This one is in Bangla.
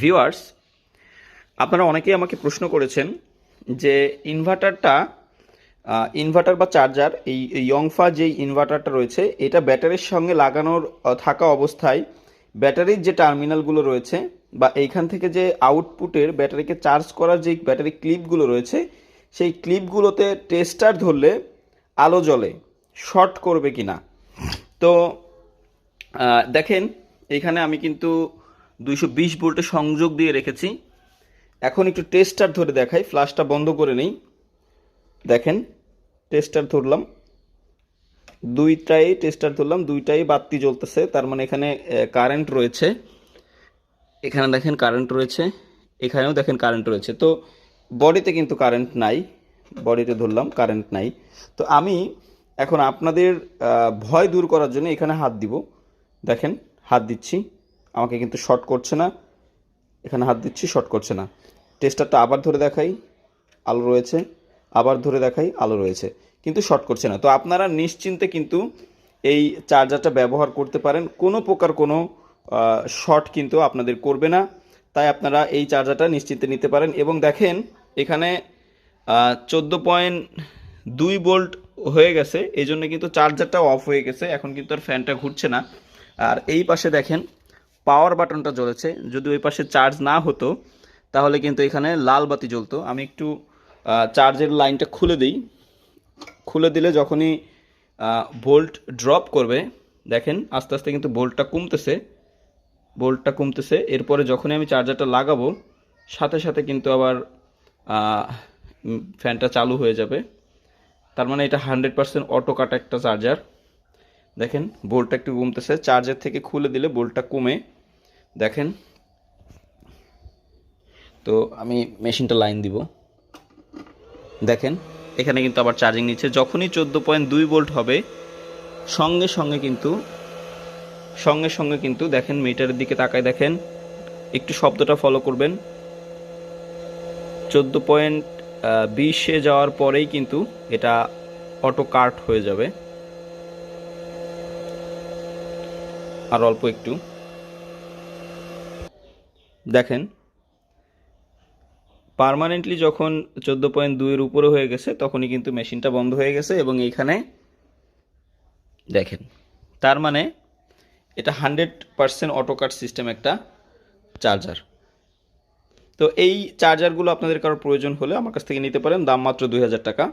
ভিউয়ার্স, আপনারা অনেকেই আমাকে প্রশ্ন করেছেন যে ইনভার্টারটা ইনভার্টার বা চার্জার, এই ইয়ংফা যেই ইনভার্টারটা রয়েছে, এটা ব্যাটারির সঙ্গে লাগানোর থাকা অবস্থায় ব্যাটারির যে টার্মিনালগুলো রয়েছে বা এইখান থেকে যে আউটপুটের ব্যাটারিকে চার্জ করার যে ব্যাটারি ক্লিপগুলো রয়েছে, সেই ক্লিপগুলোতে টেস্টার ধরলে আলো জ্বলে, শর্ট করবে কি না তো দেখেন, এখানে আমি কিন্তু দুইশো বিশ ভোল্টে সংযোগ দিয়ে রেখেছি। এখন একটু টেস্টার ধরে দেখাই ফ্লাশটা বন্ধ করে নেই। দেখেন টেস্টার ধরলাম। দুইটাই টেস্টার ধরলাম, দুইটাই বাতি জ্বলতেছে, তার মানে এখানে কারেন্ট রয়েছে। এখানে দেখেন কারেন্ট রয়েছে, এখানেও দেখেন কারেন্ট রয়েছে। তো বডিতে কিন্তু কারেন্ট নাই বডিতে ধরলাম কারেন্ট নাই। তো আমি এখন আপনাদের ভয় দূর করার জন্য এখানে হাত দিব। দেখেন, হাত দিচ্ছি। আমাকে কিন্তু শর্ট করছে না। এখানে হাত দিচ্ছি শর্ট করছে না। টেস্টারটা আবার ধরে দেখাই, আলো রয়েছে। আবার ধরে দেখাই, আলো রয়েছে। কিন্তু শর্ট করছে না। তো আপনারা নিশ্চিন্তে কিন্তু এই চার্জারটা ব্যবহার করতে পারেন। কোনো প্রকার কোনো শর্ট কিন্তু আপনাদের করবে না। তাই আপনারা এই চার্জারটা নিশ্চিন্তে নিতে পারেন। এবং দেখেন, এখানে চোদ্দ পয়েন্ট দুই ভোল্ট হয়ে গেছে। এই জন্য কিন্তু চার্জারটাও অফ হয়ে গেছে। এখন কিন্তু আর ফ্যানটা ঘুরছে না। আর এই পাশে দেখেন পাওয়ার বাটনটা জ্বলেছে। যদি ওই পাশে চার্জ না হতো, তাহলে কিন্তু এখানে লাল বাতি জ্বলতো। আমি একটু চার্জের লাইনটা খুলে দিই। খুলে দিলে যখনই ভোল্ট ড্রপ করবে, দেখেন আস্তে আস্তে কিন্তু ভোল্টটা কমতেছে ভোল্টটা কমতেছে। এরপরে যখনই আমি চার্জারটা লাগাবো, সাথে সাথে কিন্তু আবার ফ্যানটা চালু হয়ে যাবে। তার মানে এটা হান্ড্রেড পার্সেন্ট অটো কাটা একটা চার্জার। দেখেন বোল্টটা একটু কমতেছে। চার্জার থেকে খুলে দিলে বোল্টটা কমে। দেখেন। তো আমি মেশিনটা লাইন দিব। দেখেন, এখানে কিন্তু আবার চার্জিং নিচ্ছে। যখনই চোদ্দ পয়েন্ট দুই ভোল্ট হবে, সঙ্গে সঙ্গে কিন্তু, সঙ্গে সঙ্গে কিন্তু দেখেন মিটারের দিকে তাকায় দেখেন, একটু শব্দটা ফলো করবেন। চোদ্দ পয়েন্ট বিশে যাওয়ার পরেই কিন্তু এটা অটো কাট হয়ে যাবে। আর অল্প একটু। দেখেন পার্মানেন্টলি যখন চোদ্দ পয়েন্ট দুইয়ের উপরে হয়ে গেছে, তখনই কিন্তু মেশিনটা বন্ধ হয়ে গেছে এবং এইখানে দেখেন, তার মানে এটা হান্ড্রেড পারসেন্ট অটোকাট সিস্টেম একটা চার্জার তো এই চার্জারগুলো আপনাদের কারোর প্রয়োজন হলে আমার কাছ থেকে নিতে পারেন, দাম মাত্র দুই হাজার টাকা।